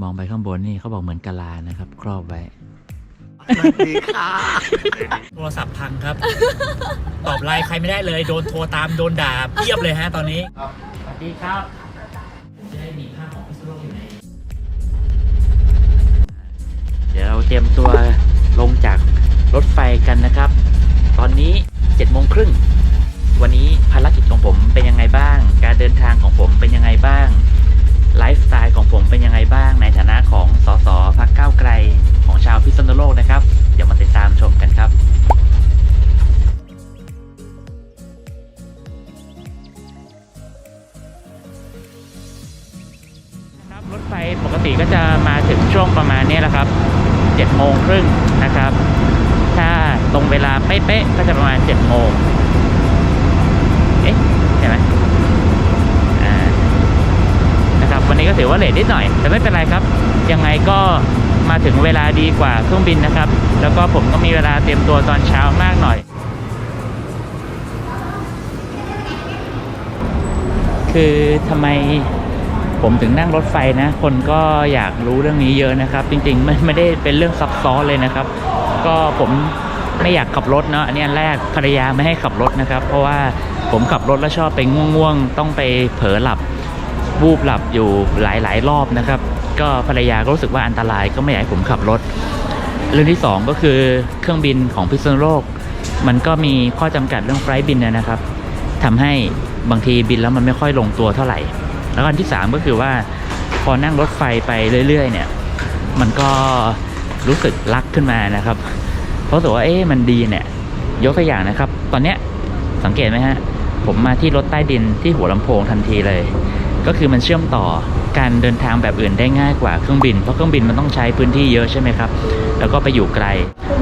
มองไปข้างบนนี่เขาบอกเหมือนกะลานะครับ ครอบไว้สวัสดีค่ะโทรศัพท์พังครับ ตอบไลน์ใครไม่ได้เลย โดนโทรตามโดนด่าเพียบเลยฮะตอนนี้สวัสดีครับจะได้มีภาพของพิซซ่าอยู่ในเดี๋ยวเราเตรียมตัวลงจากรถไฟกันนะครับ ตอนนี้7จ็ดโมงครึ่งวันนี้ภารกิจของผมเป็นยังไงบ้าง การเดินทางของผมเป็นยังไงบ้าง ไลฟ์สไตล์ของผมเป็นยังไงบ้างในฐานะของสสพักเก้าไกลของชาวพิษณุโลกนะครับ เดี๋ยวมาติดตามชมกันครับครับรถไฟปกติก็จะมาถึงช่วงประมาณนี้แหละครับ7โมงครึ่งนะครับ ถ้าตรงเวลาเป๊ะๆก็จะประมาณ7โมง ก็ถือว่าเลทนิดหน่อย แต่ไม่เป็นไรครับ ยังไงก็มาถึงเวลาดีกว่าเครื่องบินนะครับ แล้วก็ผมก็มีเวลาเตรียมตัวตอนเช้ามากหน่อย คือทำไมผมถึงนั่งรถไฟนะ คนก็อยากรู้เรื่องนี้เยอะนะครับ จริงๆไม่ไม่ได้เป็นเรื่องซับซ้อนเลยนะครับ ก็ผมไม่อยากขับรถเนาะอันนี้แรกภรรยาไม่ให้ขับรถนะครับ เพราะว่าผมขับรถแล้วชอบไปง่วงๆ ต้องไปเผลอหลับ วูบหลับอยู่หลายๆ รอบนะครับ ก็ภรรยาก็รู้สึกว่าอันตรายก็ไม่อยากให้ผมขับรถ เรื่องที่สองก็คือเครื่องบินของพิษณุโลก มันก็มีข้อจำกัดเรื่องไฟล์บินนะครับทำให้บางทีบินแล้วมันไม่ค่อยลงตัวเท่าไหร่ แล้วก็อันที่สามก็คือว่าพอนั่งรถไฟไปเรื่อย ๆ เนี่ย มันก็รู้สึกรักขึ้นมานะครับ เพราะรู้สึกว่าเอ๊ะมันดีเนี่ย ยกตัวอย่างนะครับ ตอนเนี้ยสังเกตไหมฮะผมมาที่รถใต้ดินที่หัวลำโพงทันทีเลย ก็คือมันเชื่อมต่อการเดินทางแบบอื่นได้ง่ายกว่าเครื่องบิน เพราะเครื่องบินมันต้องใช้พื้นที่เยอะใช่ไหมครับ แล้วก็ไปอยู่ไกล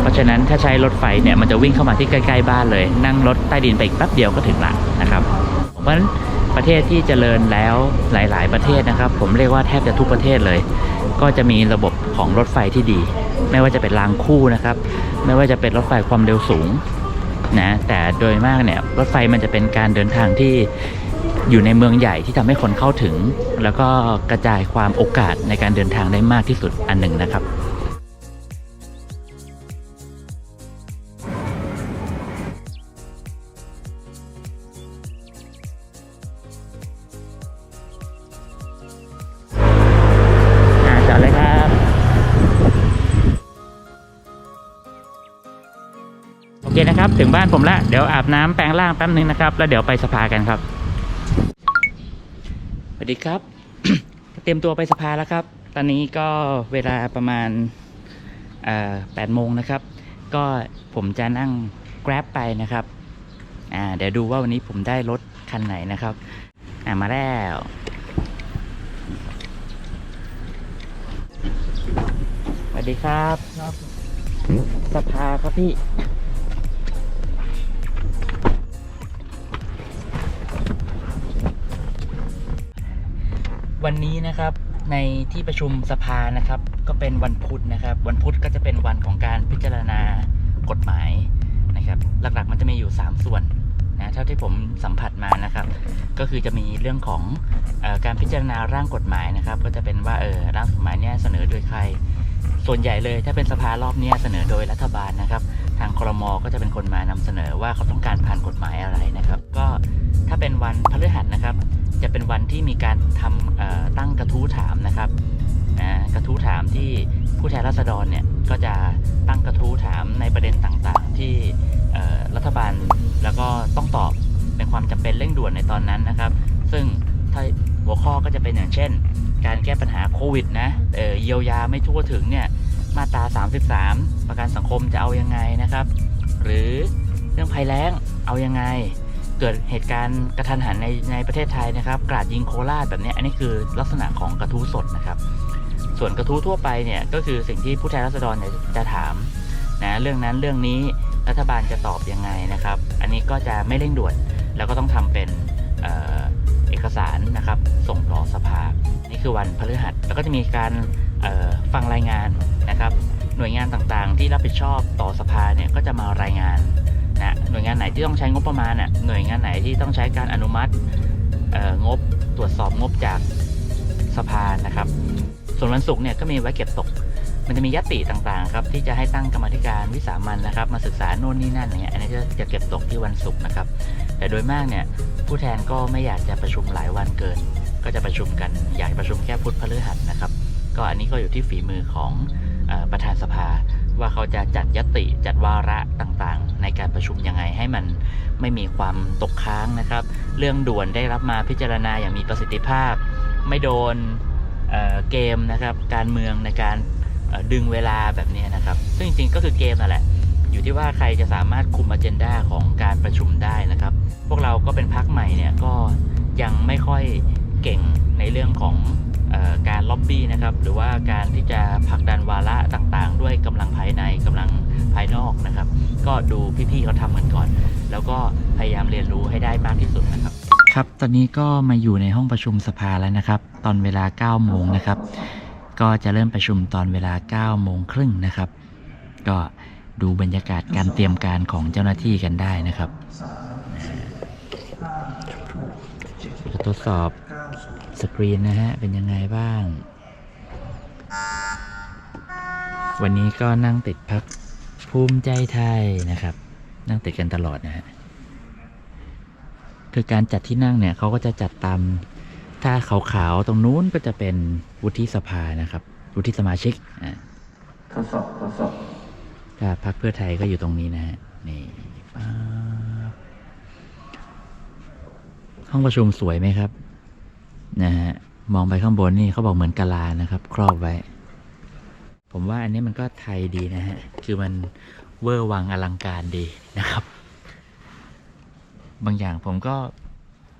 เพราะฉะนั้นถ้าใช้รถไฟเนี่ยมันจะวิ่งเข้ามาที่ใกล้ๆบ้านเลย นั่งรถใต้ดินไปอีกแป๊บเดียวก็ถึงละนะครับ เพราะฉะนั้นประเทศที่เจริญแล้วหลาย ๆ ประเทศนะครับ ผมเรียกว่าแทบจะทุกประเทศเลย ก็จะมีระบบของรถไฟที่ดี ไม่ว่าจะเป็นรางคู่นะครับ ไม่ว่าจะเป็นรถไฟความเร็วสูงนะแต่โดยมากเนี่ยรถไฟมันจะเป็นการเดินทางที่ อยู่ในเมืองใหญ่ที่ทำให้คนเข้าถึง แล้วก็กระจายความโอกาสในการเดินทางได้มากที่สุดอันหนึ่งนะครับอ่าเลยครับโอเคนะครับ ถึงบ้านผมแล้วเดี๋ยวอาบน้ำแปรงร่างแป๊บนึงนะครับ แล้วเดี๋ยวไปสภากันครับ วัสดีครับ เตรียมตัวไปสภาแล้วครับ ตอนนี้ก็เวลาประมาณแปดโมงนะครับ ก็ผมจะนั่ง Grab ไปนะครับอ่าเดี๋ยวดูว่าวันนี้ผมได้รถคันไหนนะครับอ่ามาแล้วสวัสดีครับ สภาครับพี่ วันนี้นะครับในที่ประชุมสภานะครับ ก็เป็นวันพุธนะครับ วันพุธก็จะเป็นวันของการพิจารณากฎหมายนะครับ หลักๆมันจะมีอยู่ 3 ส่วนนะเท่าที่ผมสัมผัสมานะครับ ก็คือจะมีเรื่องของอการพิจารณาร่างกฎหมายนะครับ ก็จะเป็นว่าเออร่างกฎหมายเนี้ยเสนอโดยใคร ส่วนใหญ่เลยถ้าเป็นสภารอบนี้เสนอโดยรัฐบาลนะครับ ทางครมก็จะเป็นคนมานำเสนอว่าเขาต้องการผ่านกฎหมายอะไรนะครับ ก็ ถ้าเป็นวันพฤหัสนะครับ จะเป็นวันที่มีการทำตั้งกระทู้ถามนะครับนะกระทู้ถามที่ผู้แทนราษฎรเนี่ยก็จะตั้งกระทู้ถามในประเด็นต่างๆ ที่รัฐบาลแล้วก็ต้องตอบเป็นความจำเป็นเร่งด่วนในตอนนั้นนะครับ ซึ่งถ้าหัวข้อก็จะเป็นอย่างเช่น การแก้ปัญหาโควิดนะเเยียวยาไม่ทั่วถึงเนี่ยมาตรา 33 ประกันสังคมจะเอายังไงนะครับ หรือเรื่องภัยแล้งเอายังไง กิดเหตุการณ์กระทันหันในในประเทศไทยนะครับกราดยิงโคราชแบบนี้อันนี้คือลักษณะของกระทู้สดนะครับ ส่วนกระทู้ทั่วไปเนี่ยก็คือสิ่งที่ผู้แทนราษฎรจะถามนะเรื่องนั้นเรื่องนี้รัฐบาลจะตอบยังไงนะครับ อันนี้ก็จะไม่เร่งด่วน แล้วก็ต้องทำเป็นเออเอกสารนะครับ ส่งต่อสภา นี่คือวันพฤหัส แล้วก็จะมีการฟังรายงานนะครับ หน่วยงานต่างๆ ที่รับผิดชอบต่อสภาเนี่ยก็จะมารายงานนะ ที่ต้องใช้งบประมาณอะหน่วยงานไหนที่ต้องใช้การอนุมัติงบตรวจสอบงบจากสภานะครับ ส่วนวันศุกร์เนี่ยก็มีไว้เก็บตก มันจะมียติต่างๆครับที่จะให้ตั้งกรรมธิการวิสามันนะครับ มาศึกษาโน่นนี่นั่นอย่างเงี้ยอันนี้จะจะเก็บตกที่วันศุกร์นะครับ แต่โดยมากเนี่ยผู้แทนก็ไม่อยากจะประชุมหลายวันเกิน ก็จะประชุมกันอยากประชุมแค่พุธพฤหัสนะครับ ก็อันนี้ก็อยู่ที่ฝีมือของอประธานสภา ว่าเขาจะจัดยติจัดวาระต่างๆ ในการประชุมยังไงให้มันไม่มีความตกค้างนะครับ เรื่องด่วนได้รับมาพิจารณาอย่างมีประสิทธิภาพ ไม่โดนเเกมนะครับการเมืองในการดึงเวลาแบบนี้นะครับ ซึ่งจริงๆก็คือเกมนั่นแหละ อยู่ที่ว่าใครจะสามารถคุมอเจนดาของการประชุมได้นะครับ พวกเราก็เป็นพักใหม่เนี่ยก็ยังไม่ค่อยเก่งในเรื่องของ การล็อบบี้นะครับหรือว่าการที่จะผลักดันวาระต่างๆ ด้วยกำลังภายในกำลังภายนอกนะครับ ก็ดูพี่ๆเขาทำกันก่อน แล้วก็พยายามเรียนรู้ให้ได้มากที่สุดนะครับ ครับตอนนี้ก็มาอยู่ในห้องประชุมสภาแล้วนะครับ ตอนเวลา9โมงนะครับ ก็จะเริ่มประชุมตอนเวลา9โมงครึ่งนะครับ ก็ดูบรรยากาศการเตรียมการของเจ้าหน้าที่กันได้นะครับจะทดสอบ สกรีนนะฮะ เป็นยังไงบ้าง วันนี้ก็นั่งติดพักภูมิใจไทยนะครับ นั่งติดกันตลอดนะฮะ คือการจัดที่นั่งเนี่ยเขาก็จะจัดตาม ถ้าขาวๆตรงนู้นก็จะเป็นวุฒิสภานะครับ วุฒิสมาชิกอ่าทดสอบทดสอบถ้าพักเพื่อไทยก็อยู่ตรงนี้นะฮะ นี่ห้องประชุมสวยไหมครับ นะฮะมองไปข้างบนนี่เขาบอกเหมือนกะลานะครับ ครอบไว้ ผมว่าอันนี้มันก็ไทยดีนะฮะ คือมันเวอร์วังอลังการดีนะครับ บางอย่างผมก็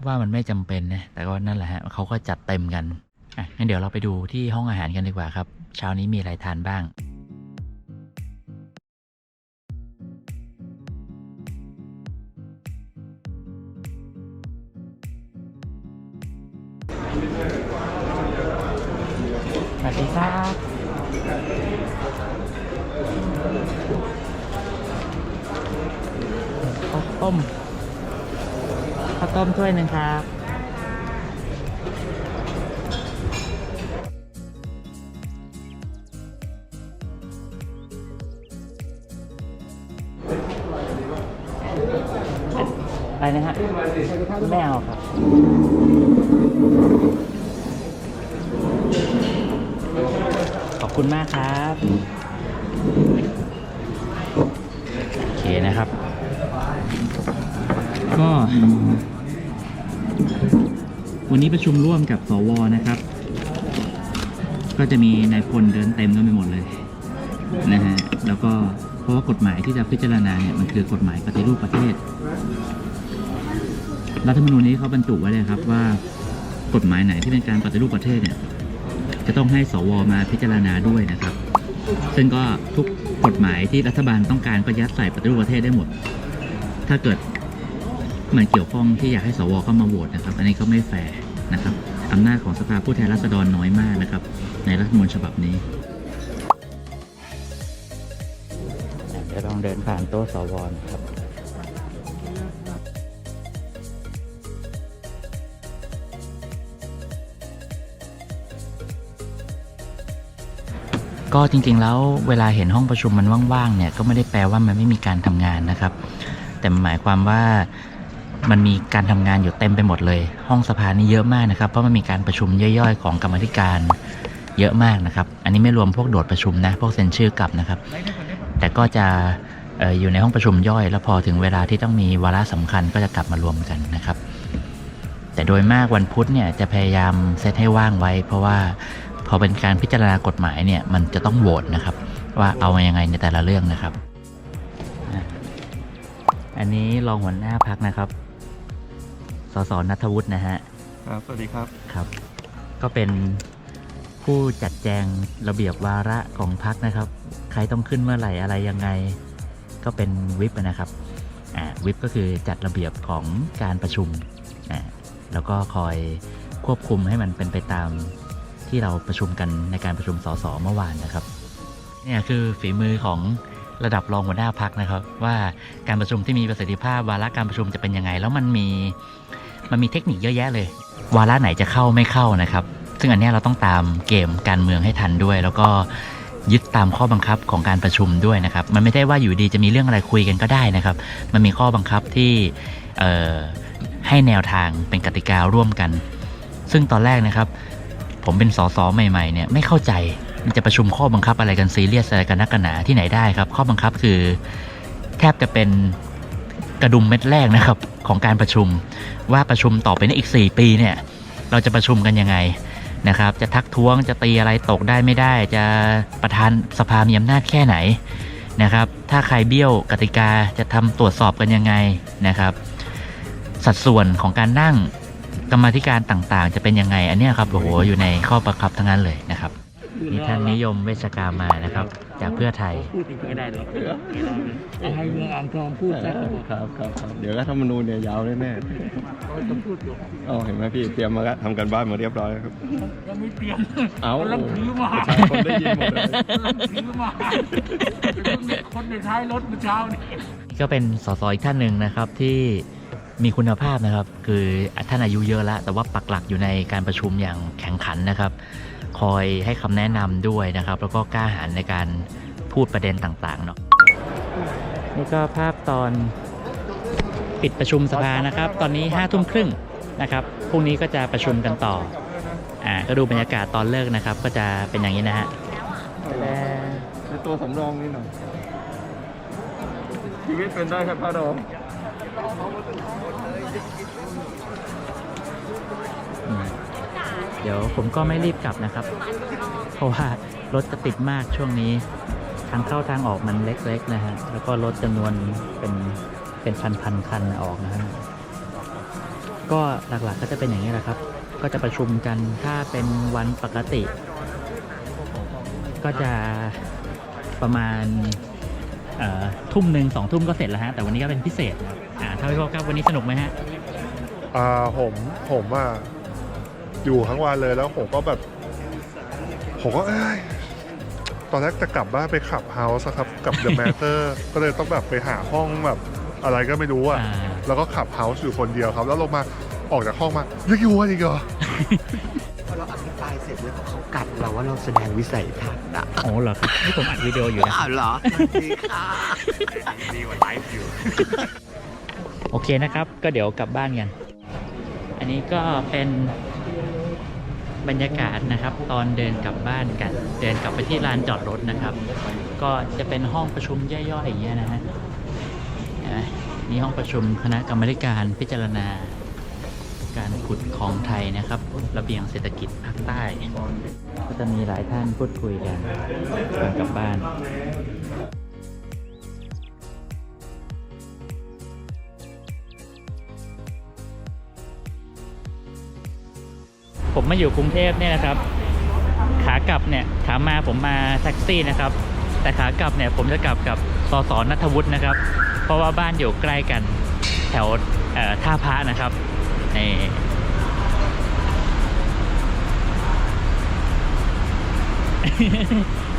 ว่ามันไม่จำเป็นนะ แต่ก็นั่นแหละฮะเขาก็จัดเต็มกันอะงั้นเดี๋ยวเราไปดูที่ห้องอาหารกันดีกว่าครับ เช้านี้มีอะไรทานบ้าง ถ้วยหนึ่งครับอะไรนะฮะไม่เอาครับขอบคุณมากครับโอเคนะครับ ก็ วันนี้ประชุมร่วมกับสวนะครับ ก็จะมีนายพลเดินเต็มกันไปหมดเลยนะฮะแล้วก็เพราะว่ากฎหมายที่จะพิจารณาเนี่ยมันคือกฎหมายปฏิรูปประเทศ รัฐธรรมนูญนี้เขาบรรจุไว้เลยครับว่ากฎหมายไหนที่เป็นการปฏิรูปประเทศเนี่ยจะต้องให้สวมาพิจารณาด้วยนะครับ ซึ่งก็ทุกกฎหมายที่รัฐบาลต้องการก็ยัดใส่ปฏิรูปประเทศได้หมด ถ้าเกิดมันเกี่ยวข้องที่อยากให้สวเข้ามาโหวตนะครับ อันนี้ก็ไม่แฟร์ นะครับอำนาจของสภาผู้แทนราษฎรน้อยมากนะครับ ในรัฐมนูญฉบับนี้เดี๋ยวลองเดินผ่านโต๊ะสวนครับก็จริงๆแล้วเวลาเห็นห้องประชุมมันว่างๆเนี่ยก็ไม่ได้แปลว่ามันไม่มีการทำงานนะครับ แต่มันหมายความว่า มันมีการทำงานอยู่เต็มไปหมดเลย ห้องสภานี่เยอะมากนะครับ เพราะมันมีการประชุมย่อยๆ ของกรรมธิการเยอะมากนะครับ อันนี้ไม่รวมพวกโดดประชุมนะ พวกเซ็นชื่อกลับนะครับ แต่ก็จะออยู่ในห้องประชุมย่อย แล้วพอถึงเวลาที่ต้องมีวาระสำคัญก็จะกลับมารวมกันนะครับ แต่โดยมากวันพุธเนี่ยจะพยายามเซตให้ว่างไว้ เพราะว่าพอเป็นการพิจารณากฎหมายเนี่ยมันจะต้องโหวตนะครับ ว่าเอามายังไงในแต่ละเรื่องนะครับ อันนี้รองหัวหน้าพักนะครับ สสนัทวุฒินะฮะครับ สวัสดีครับครับ ก็เป็นผู้จัดแจงระเบียบวาระของพักนะครับ ใครต้องขึ้นเมื่อไหร่อะไรยังไง ก็เป็นวิปนะครับอ่าวิปก็คือจัดระเบียบของการประชุมอ่าแล้วก็คอยควบคุมให้มันเป็นไปตามที่เราประชุมกันในการประชุมสสเมื่อวานนะครับเนี่ยคือฝีมือของระดับรองหัวหน้าพักนะครับ ว่าการประชุมที่มีประสิทธิภาพวาระการประชุมจะเป็นยังไง แล้วมันมี มันมีเทคนิคเยอะแยะเลย วาระไหนจะเข้าไม่เข้านะครับ ซึ่งอันนี้เราต้องตามเกมการเมืองให้ทันด้วย แล้วก็ยึดตามข้อบังคับของการประชุมด้วยนะครับ มันไม่ได้ว่าอยู่ดีจะมีเรื่องอะไรคุยกันก็ได้นะครับ มันมีข้อบังคับที่ให้แนวทางเป็นกติการ่วมกัน ซึ่งตอนแรกนะครับ ผมเป็นสสใหม่ๆเนี่ยไม่เข้าใจมันจะประชุมข้อบังคับอะไรกันซีเรียสอะไรกันนักกันหนาที่ไหนได้ครับ ข้อบังคับคือแทบจะเป็นกระดุมเม็ดแรกนะครับของการประชุม ว่าประชุมต่อไปในอีก 4 ปีเนี่ยเราจะประชุมกันยังไงนะครับ จะทักท้วงจะตีอะไรตกได้ไม่ได้ จะประธานสภามีอำนาจแค่ไหนนะครับ ถ้าใครเบี้ยวกติกาจะทำตรวจสอบกันยังไงนะครับ สัดส่วนของการนั่งกรรมธิการต่างๆ จะเป็นยังไง อันนี้ครับโอ้โหอยู่ในข้อบังคับทั้งนั้นเลยนะครับมีท่านนิยมเวชกามานะครับ จากเพื่อไทย พูดจริงๆก็ได้เลยให้เมืองอ่างทองพูดซะครับครับครับเดี๋ยวรัฐธรรมนูญเนี่ยยาวแน่ๆต้องพูดอยู่อ๋อเห็นไหมพี่เตรียมมาแล้วทำกันบ้านมาเรียบร้อยแล้วครับ ยังไม่เตรียมเอ้ากำลังถือมาประชาชนได้ยินหมดเลยกำลังถือมาคนในท้ายรถเมื่อเช้านี่ก็เป็นสสอีกท่านหนึ่งนะครับที่มีคุณภาพนะครับ คือท่านอายุเยอะแล้ว แต่ว่าปักหลักอยู่ในการประชุมอย่างแข่งขันนะครับ คอยให้คำแนะนำด้วยนะครับ แล้วก็กล้าหาญในการพูดประเด็นต่างๆเนาะนี่ก็ภาพตอนปิดประชุมสภานะครับ ตอนนี้ห้าทุ่มครึ่งนะครับพรุ่งนี้ก็จะประชุมกันต่ออ่าก็ดูบรรยากาศตอนเลิกนะครับ ก็จะเป็นอย่างนี้นะฮะในตัวสำรองนี่หน่อยชีวิตเป็นได้ครับพระดอง เดี๋ยวผมก็ไม่รีบกลับนะครับ เพราะว่ารถจะติดมากช่วงนี้ ทางเข้าทางออกมันเล็กๆนะฮะ แล้วก็รถจำนวนเป็นเป็นพันๆคันออกนะฮะ ก็หลักๆก็จะเป็นอย่างนี้แหละครับ ก็จะประชุมกันถ้าเป็นวันปกติ ก็จะประมาณทุ่มหนึ่งสองทุ่มก็เสร็จแล้วฮะ แต่วันนี้ก็เป็นพิเศษครับอ่าถ้าพี่พบครับวันนี้สนุกไหมฮะอ่าผมผมอะ อยู่ทั้งวันเลยแล้วผมก็แบบ ผมก็เอ้ยตอนแรกจะกลับบ้านไปขับเฮาส์ครับกับเดอะแมเตอร์ก็เลยต้องแบบไปหาห้องแบบอะไรก็ไม่รู้อะ อ่า แล้วก็ขับเฮาส์อยู่คนเดียวครับ แล้วลงมาออกจากห้องมายังอยู่วันอีกเหรอ พอเราอภิปรายเสร็จแล้วเขากัดเราว่าเราแสดงวิสัยทัศน์อะโอ้เหรอครับนี่ผมอัดวิดีโออยู่นะ อ้าวเหรอดีค่ะ โอเคนะครับ ก็เดี๋ยวกลับบ้านกัน อันนี้ก็เป็น บรรยากาศนะครับ ตอนเดินกลับบ้านกัน เดินกลับไปที่ลานจอดรถนะครับ ก็จะเป็นห้องประชุมย่อยๆอย่างเงี้ยนะฮะนี่ห้องประชุมคณะกรรมการพิจารณา การขุดของไทยนะครับ ระเบียงเศรษฐกิจภาคใต้ ก็จะมีหลายท่านพูดคุยกันกลับบ้าน ผมมาอยู่กรุงเทพเนี่ยนะครับ ขากลับเนี่ยขามาผมมาแท็กซี่นะครับ แต่ขากลับเนี่ยผมจะกลับกับสสนัทวุฒินะครับ เพราะว่าบ้านอยู่ใกล้กันแถวท่าพระนะครับนี่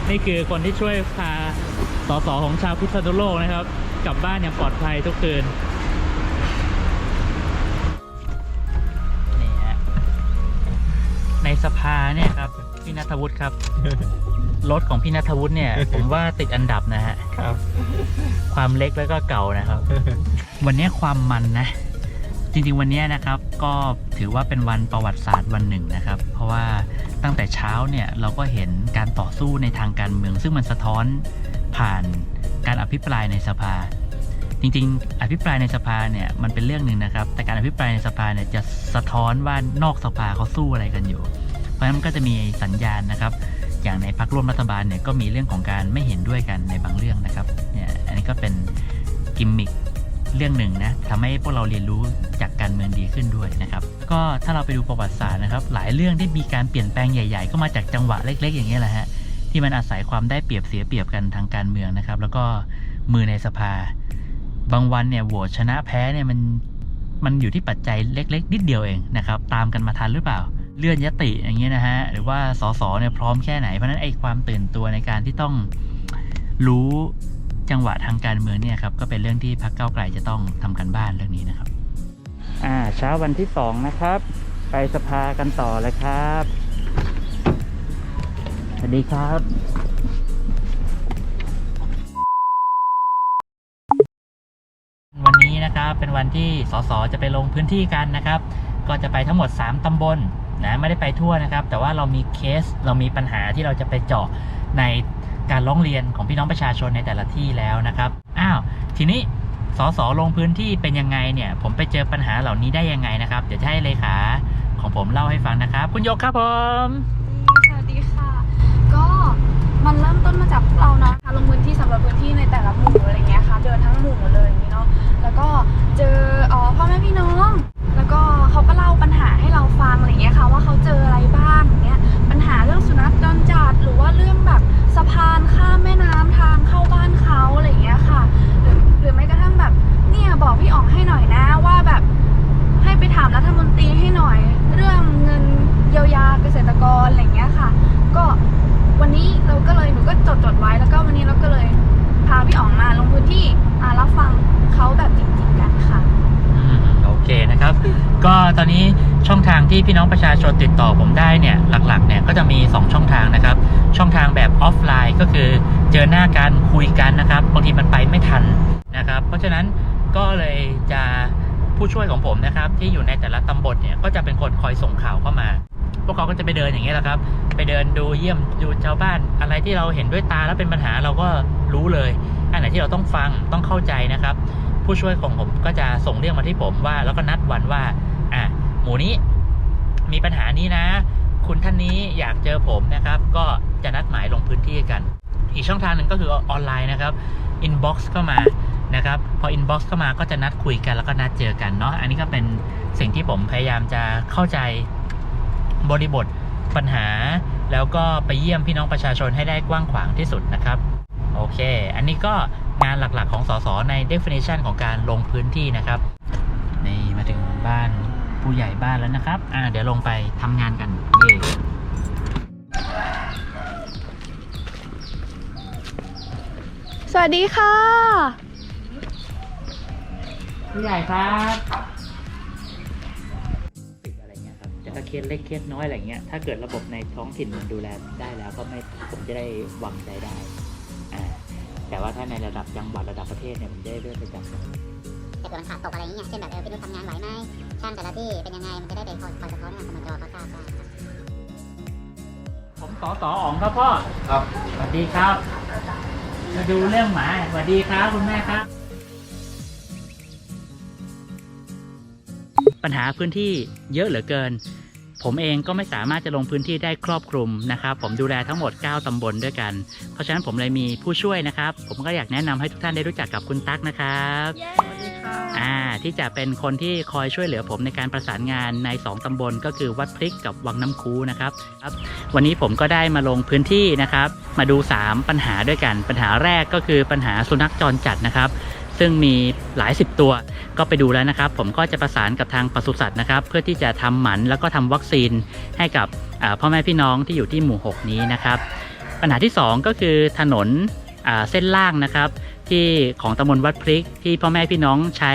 นี่คือคนที่ช่วยพาสสของชาวพิษณุโลกนะครับ กลับบ้านอย่างปลอดภัยทุกคืน สภาเนี่ยครับพี่นัทวุฒิครับ รถของพี่นัทวุฒิเนี่ย ผมว่าติดอันดับนะฮะครับ ความเล็กแล้วก็เก่านะครับ วันนี้ความมันนะ จริงๆวันนี้นะครับ ก็ถือว่าเป็นวันประวัติศาสตร์วันหนึ่งนะครับ เพราะว่าตั้งแต่เช้าเนี่ยเราก็เห็นการต่อสู้ในทางการเมือง ซึ่งมันสะท้อนผ่านการอภิปรายในสภา จริงๆ อภิปรายในสภาเนี่ยมันเป็นเรื่องหนึ่งนะครับ แต่การอภิปรายในสภาเนี่ยจะสะท้อนว่านอกสภาเขาสู้อะไรกันอยู่ เพราะฉะนั้นก็จะมีสัญญาณนะครับ อย่างในพักร่วมรัฐบาลเนี่ยก็มีเรื่องของการไม่เห็นด้วยกันในบางเรื่องนะครับเนี่ยอันนี้ก็เป็นกิมมิคเรื่องหนึ่งนะทำให้พวกเราเรียนรู้จากการเมืองดีขึ้นด้วยนะครับ ก็ถ้าเราไปดูประวัติศาสตร์นะครับ หลายเรื่องที่มีการเปลี่ยนแปลงใหญ่ ๆ ก็มาจากจังหวะเล็ก ๆ อย่างนี้แหละฮะที่มันอาศัยความได้เปรียบเสียเปรียบกันทางการเมืองนะครับ แล้วก็มือในสภา บางวันเนี่ยโหวตชนะแพ้เนี่ยมันมันอยู่ที่ปัจจัยเล็ก ๆ นิดเดียวเองนะครับ ตามกันมาทันหรือเปล่า เลื่อนยติอย่างเงี้ยนะฮะ หรือว่าสสเนี่ยพร้อมแค่ไหน เพราะฉะนั้นไอ้ความตื่นตัวในการที่ต้องรู้จังหวะทางการเมืองเนี่ยครับก็เป็นเรื่องที่พรรคเก้าวไกลจะต้องทำกันบ้านเรื่องนี้นะครับ อ่าเช้าวันที่สองนะครับ ไปสภากันต่อเลยครับวัสดีครับวันนี้นะครับเป็นวันที่สสจะไปลงพื้นที่กันนะครับ ก็จะไปทั้งหมด 3 ตำบล นะไม่ได้ไปทั่วนะครับ แต่ว่าเรามีเคสเรามีปัญหาที่เราจะไปเจาะในการร้องเรียนของพี่น้องประชาชนในแต่ละที่แล้วนะครับอ้าวทีนี้สสลงพื้นที่เป็นยังไงเนี่ย ผมไปเจอปัญหาเหล่านี้ได้ยังไงนะครับ เดี๋ยวจะให้เลขาของผมเล่าให้ฟังนะครับ คุณยกครับผมสวัสดีค่ะ ก็มันเริ่มต้นมาจากพวกเราเนาะลงพื้นที่สำรวจพื้นที่ในแต่ละหมู่อะไรเงี้ยค่ะเดินทั้งหมู่เลยอย่างนี้เนาะแล้วก็เจออพ่อแม่พี่น้อง เขาก็เล่าปัญหาให้เราฟังอะไรเงี้ยค่ะว่าเขาเจออะไรบ้างอย่างเงี้ยปัญหาเรื่องสุนัขจรจัดหรือว่าเรื่องแบบสะพานข้ามแม่น้ำทางเข้าบ้านเขาอะไรเงี้ยค่ะ หรือหรือแม้กระทั่งแบบเนี่ยบอกพี่อ๋องให้หน่อยนะว่าแบบให้ไปถามรัฐมนตรีให้หน่อย เรื่องเงินเยียวยาเกษตรกรอะไรเงี้ย ก็ตอนนี้ช่องทางที่พี่น้องประชาชนติดต่อผมได้เนี่ยหลักๆเนี่ยก็จะมี 2 ช่องทางนะครับ ช่องทางแบบออฟไลน์ก็คือเจอหน้ากันคุยกันนะครับบางทีมันไปไม่ทันนะครับ เพราะฉะนั้นก็เลยจะผู้ช่วยของผมนะครับ ที่อยู่ในแต่ละตำบลเนี่ยก็จะเป็นคนคอยส่งข่าวเข้ามา พวกเขาก็จะไปเดินอย่างเงี้ยแหละครับ ไปเดินดูเยี่ยมดูชาวบ้าน อะไรที่เราเห็นด้วยตาแล้วเป็นปัญหาเราก็รู้เลย อันไหนที่เราต้องฟังต้องเข้าใจนะครับ ผู้ช่วยของผมก็จะส่งเรื่องมาที่ผมว่า แล้วก็นัดวันว่า อะหมูนี้มีปัญหานี้นะ คุณท่านนี้อยากเจอผมนะครับ ก็จะนัดหมายลงพื้นที่กัน อีกช่องทางหนึ่งก็คือออนไลน์นะครับ inbox เข้ามานะครับ พอ inbox เข้ามาก็จะนัดคุยกันแล้วก็นัดเจอกันเนาะอันนี้ก็เป็นสิ่งที่ผมพยายามจะเข้าใจบริบทปัญหา แล้วก็ไปเยี่ยมพี่น้องประชาชนให้ได้กว้างขวางที่สุดนะครับ โอเค อันนี้ก็ งานหลักๆของสสใน definition ของการลงพื้นที่นะครับ นี่มาถึงบ้านผู้ใหญ่บ้านแล้วนะครับ อ่าเดี๋ยวลงไปทำงานกันเย่สวัสดีค่ะ ผู้ใหญ่ครับติดอะไรเงี้ยครับแต่ถ้าเคสเล็กเคสน้อยอะไรเงี้ย ถ้าเกิดระบบในท้องถิ่นมันดูแลได้แล้วก็ไม่ผมจะได้วางใจได้อ่า แต่ว่าถ้าในระดับจังหวัดระดับประเทศเนี่ยผมจะได้เลื่อนไปจังหวัดเกิดมันขาดตกอะไรอย่างเงี้ยเช่นแบบเออพี่นุ่นทำงานไหวไหมช่างแต่ละที่เป็นยังไงมันจะได้ไปคอยคอยสะท้อนงานสมจเขาทราบได้ครับผมสอสออ๋องครับพ่อครับสวัสดีครับ มาดูเรื่องหมาสวัสดีครับคุณแม่ครับ ปัญหาพื้นที่เยอะเหลือเกิน ผมเองก็ไม่สามารถจะลงพื้นที่ได้ครอบคลุมนะครับ ผมดูแลทั้งหมด 9 ตำบลด้วยกัน เพราะฉะนั้นผมเลยมีผู้ช่วยนะครับ ผมก็อยากแนะนำให้ทุกท่านได้รู้จักกับคุณตั๊กนะครับสวัสดีค่ะอ่าที่จะเป็นคนที่คอยช่วยเหลือผมในการประสานงานใน 2 ตำบลก็คือวัดพริกกับวังน้ำคูนะครับครับ วันนี้ผมก็ได้มาลงพื้นที่นะครับ มาดู 3 ปัญหาด้วยกัน ปัญหาแรกก็คือปัญหาสุนัขจรจัดนะครับ ซึ่งมีหลายสิบตัวก็ไปดูแล้วนะครับ ผมก็จะประสานกับทางปศุสัตว์นะครับ เพื่อที่จะทำหมันแล้วก็ทำวัคซีนให้กับพ่อแม่พี่น้องที่อยู่ที่หมู่ 6 นี้นะครับ ปัญหาที่ 2 ก็คือถนนเส้นล่างนะครับ ที่ของตำบลวัดพริกที่พ่อแม่พี่น้องใช้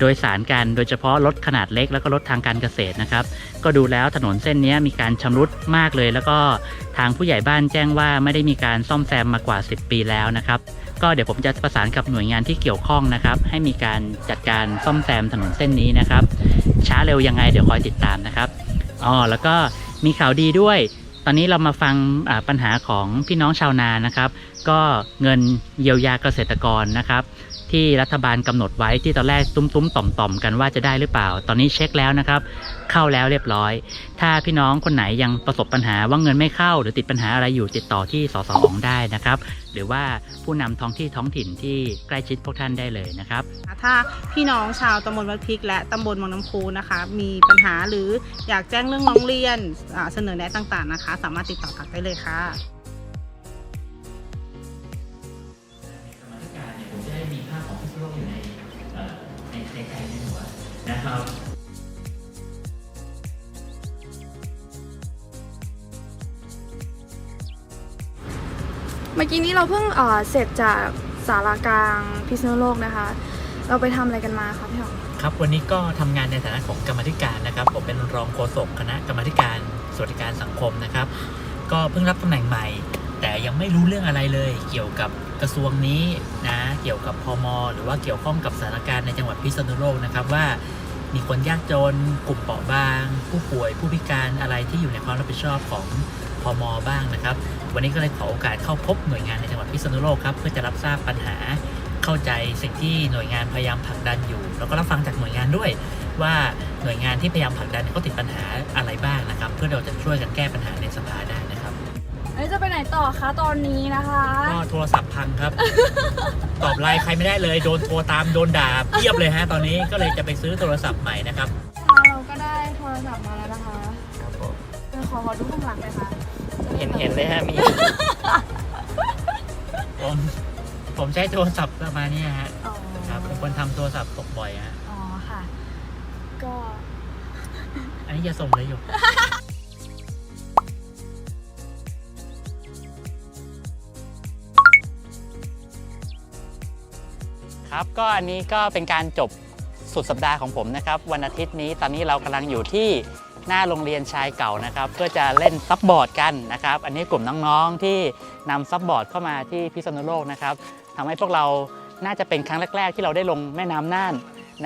โดยสารกันโดยเฉพาะรถขนาดเล็กแล้วก็รถทางการเกษตรนะครับ ก็ดูแล้วถนนเส้นนี้มีการชำรุดมากเลย แล้วก็ทางผู้ใหญ่บ้านแจ้งว่าไม่ได้มีการซ่อมแซมมากว่า 10 ปีแล้วนะครับก็เดี๋ยวผมจะประสานกับหน่วยงานที่เกี่ยวข้องนะครับ ให้มีการจัดการซ่อมแซมถนนเส้นนี้นะครับ ช้าเร็วยังไงเดี๋ยวคอยติดตามนะครับอ๋อแล้วก็มีข่าวดีด้วย ตอนนี้เรามาฟังปัญหาของพี่น้องชาวนานะครับ ก็เงินเยียวยาเกษตรกรนะครับ ที่รัฐบาลกำหนดไว้ที่ตอนแรกตุ้มๆต่อมๆกันว่าจะได้หรือเปล่า ตอนนี้เช็คแล้วนะครับ เข้าแล้วเรียบร้อย ถ้าพี่น้องคนไหนยังประสบปัญหาว่าเงินไม่เข้า หรือติดปัญหาอะไรอยู่ติดต่อที่สสอองได้นะครับ หรือว่าผู้นำท้องที่ท้องถิ่นที่ใกล้ชิดพวกท่านได้เลยนะครับ ถ้าพี่น้องชาวตำบลวัดพริก และตำบลวังน้ำพูนะคะ มีปัญหาหรืออยากแจ้งเรื่องร้องเรียนเสนอแนะต่างๆนะคะ สามารถติดต่อทักได้เลยค่ะ นะครับเมื่อกี้นี้เราเพิ่งเอ่อเสร็จจากสารากลางพิษณุโลกนะคะ เราไปทำอะไรกันมาคะพี่อ๋องครับวันนี้ก็ทำงานในฐานะของกรรมาธิการนะครับ ผมเป็นรองโฆษกคณะกรรมาธิการสวัสดิการสังคมนะครับ ก็เพิ่งรับตำแหน่งใหม่ แต่ยังไม่รู้เรื่องอะไรเลยเกี่ยวกับ กระทรวงนี้นะเกี่ยวกับพมหรือว่าเกี่ยวข้องกับสถานการณ์ในจังหวัดพิษณุโลกนะครับว่ามีคนยากจน กลุ่มเปราะบาง ผู้ป่วย ผู้พิการอะไรที่อยู่ในความรับผิดชอบของพมบ้างนะครับ วันนี้ก็เลยขอโอกาสเข้าพบหน่วยงานในจังหวัดพิษณุโลกครับเพื่อจะรับทราบปัญหาเข้าใจสิ่งที่หน่วยงานพยายามผลักดันอยู่ แล้วก็รับฟังจากหน่วยงานด้วย ว่าหน่วยงานที่พยายามผลักดันเขาติดปัญหาอะไรบ้างนะครับ เพื่อเราจะช่วยกันแก้ปัญหาในสภาได้นะครับ เอ้ยจะไปไหนต่อคะตอนนี้นะคะ ก็โทรศัพท์พังครับ ตอบไลน์ใครไม่ได้เลยโดนโทรตามโดนด่าเพียบเลยฮะตอนนี้ก็เลยจะไปซื้อโทรศัพท์ใหม่นะครับเราก็ได้โทรศัพท์มาแล้วนะคะเออขอขอดูข้างหลังเลยค่ะเห็นเห็นเลยฮะมี ผมผมใช้โทรศัพท์ประมาณเนี้ยฮะอ๋อครับเป็นคนทำโทรศัพท์ตกบ่อยฮะอ๋อค่ะ ก็อันนี้จะส่งเลยอยู่ ครับก็อันนี้ก็เป็นการจบสุดสัปดาห์ของผมนะครับ วันอาทิตย์นี้ตอนนี้เรากำลังอยู่ที่หน้าโรงเรียนชายเก่านะครับเพื่อจะเล่นซับบอร์ดกันนะครับ อันนี้กลุ่มน้องๆที่นำซับบอร์ดเข้ามาที่พิษณุโลกนะครับทำให้พวกเราน่าจะเป็นครั้งแรก ๆ ที่เราได้ลงแม่น้ำน่าน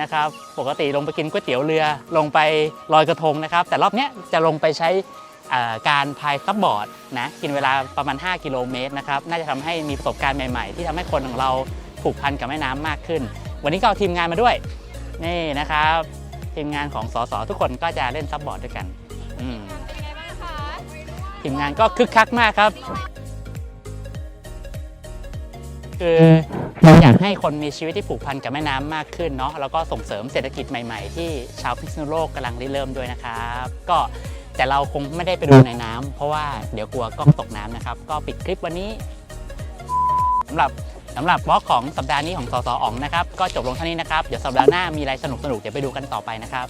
นะครับ ปกติลงไปกินก๋วยเตี๋ยวเรือ ลงไปลอยกระทงนะครับ แต่รอบนี้จะลงไปใช้การพายซับบอร์ดนะกินเวลาประมาณ 5 กิโลเมตรนะครับน่าจะทำให้มีประสบการณ์ใหม่ ๆ ที่ทำให้คนของเรา ผูกพันกับแม่น้ำมากขึ้น วันนี้ก็เอาทีมงานมาด้วยนี่นะครับ ทีมงานของสสทุกคนก็จะเล่นซับบอร์ดด้วยกันอืมทีมงานก็คึกคักมากครับ คือเราอยากให้คนมีชีวิตที่ผูกพันกับแม่น้ำมากขึ้นเนาะแล้วก็ส่งเสริมเศรษฐกิจใหม่ๆ ที่ชาวพิษณุโลกกำลังริเริ่มด้วยนะครับ ก็แต่เราคงไม่ได้ไปดูในน้ำเพราะว่าเดี๋ยวกลัวกล้องตกน้ำนะครับ ก็ปิดคลิปวันนี้สำหรับ สำหรับบล็อกของสัปดาห์นี้ของสสอองนะครับก็จบลงเท่านี้นะครับเดี๋ยวสัปดาห์หน้ามีอะไรสนุกๆเดี๋ยวไปดูกันต่อไปนะครับ